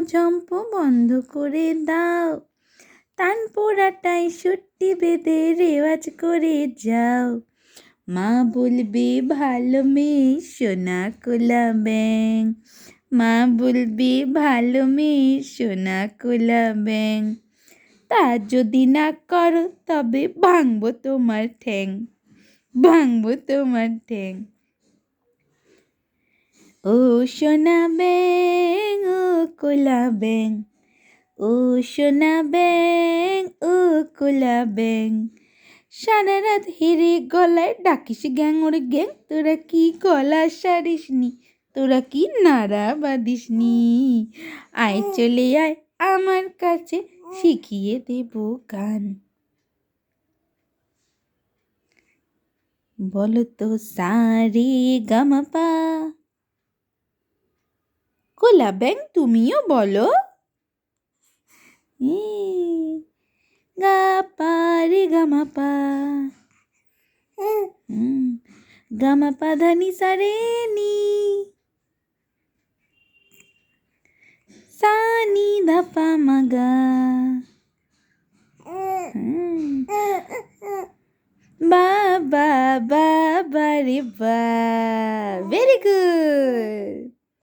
ঝম্প বন্ধ করে দাও। তান পোড়াটাই সুট্টি বেঁধে রেওয়াজ করে যাও। মা বলবে, ভালো মেয়ে, সোনা কোলা ব্যাং মা বলবে, ভালো মেয়ে, সোনা কোলা ব্যাং তা যদি না করো, তবে ভাঙবো তোমার ঠ্যাং। ভাঙবো তোমার ঠ্যাং। ও সোনা ব্যাং কোলা ব্যাং ও সোনা ব্যাং ও কোলা ব্যাং সারা রাত হেরে গলায় ডাকিস গ্যাং, ওর গ্যাং, তোরা কি গলা সারিস নি? তোরা কি নাড়া বাঁধিস নি? আয় চলে আয়, আমার কাছে শিখিয়ে দেব গান। বলো তো সারে গামাপা কোলা ব্যাং তুমিও বলো ই, গা পা রে গামা পা হুম, গামা পা ধানি সারে নি সানি ধাপা মাগা হুম, বাবা বাবা রে